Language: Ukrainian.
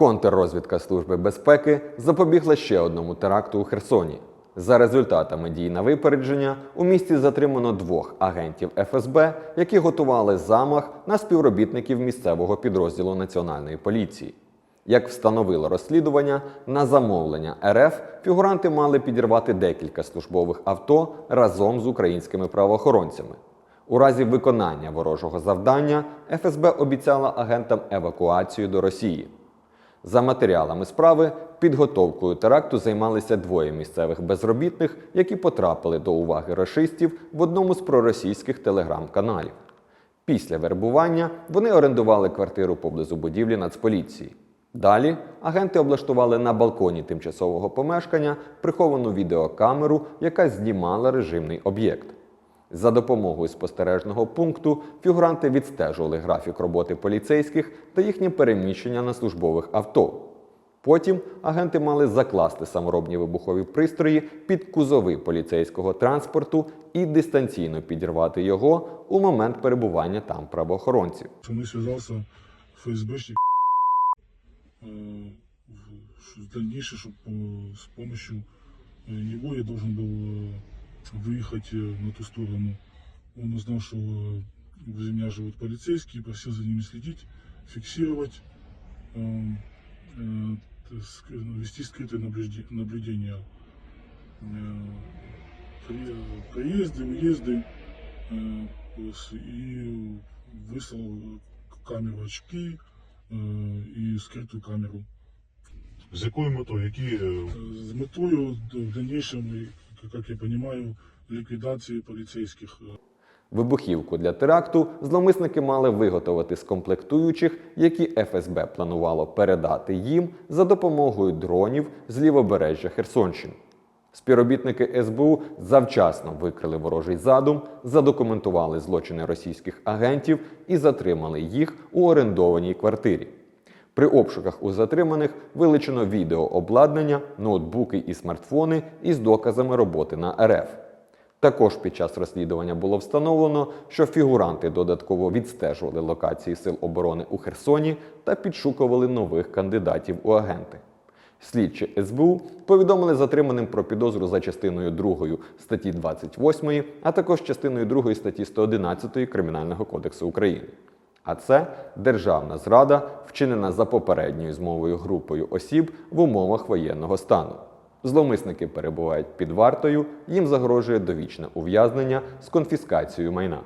Контррозвідка Служби безпеки запобігла ще одному теракту у Херсоні. За результатами дій на випередження у місті затримано двох агентів ФСБ, які готували замах на співробітників місцевого підрозділу Національної поліції. Як встановило розслідування, на замовлення РФ фігуранти мали підірвати декілька службових авто разом з українськими правоохоронцями. У разі виконання ворожого завдання ФСБ обіцяла агентам евакуацію до Росії. За матеріалами справи, підготовкою теракту займалися двоє місцевих безробітних, які потрапили до уваги рашистів в одному з проросійських телеграм-каналів. Після вербування вони орендували квартиру поблизу будівлі Нацполіції. Далі агенти облаштували на балконі тимчасового помешкання приховану відеокамеру, яка знімала режимний об'єкт. За допомогою спостережного пункту фігуранти відстежували графік роботи поліцейських та їхнє переміщення на службових авто. Потім агенти мали закласти саморобні вибухові пристрої під кузови поліцейського транспорту і дистанційно підірвати його у момент перебування там правоохоронців. со мной связался ФСБшник э, в- ш- в дальнейшем, чтобы с помощью э, него я должен был э, выехать э, на ту сторону. Он узнал, что э, возле меня живут полицейские, просил за ними следить, фиксировать, э, э, ск- вести скрытое наблюде- наблюдение. Э, Проезды, уезды э, и выслал камеру очки е, і скриту камеру. З якою метою? Які е, Е, З метою в дальнейшем, як я розумію, ліквідації поліцейських. е, Вибухівку для теракту зловмисники мали виготовити з комплектуючих, які ФСБ планувало передати їм за допомогою дронів з лівобережжя Херсонщини. Співробітники СБУ завчасно викрили ворожий задум, задокументували злочини російських агентів і затримали їх у орендованій квартирі. При обшуках у затриманих вилучено відеообладнання, ноутбуки і смартфони із доказами роботи на РФ. Також під час розслідування було встановлено, що фігуранти додатково відстежували локації сил оборони у Херсоні та підшукували нових кандидатів у агенти. Слідчі СБУ повідомили затриманим про підозру за частиною 2 статті 28, а також частиною 2 статті 111 Кримінального кодексу України. А це державна зрада, вчинена за попередньою змовою групою осіб в умовах воєнного стану. Зловмисники перебувають під вартою, їм загрожує довічне ув'язнення з конфіскацією майна.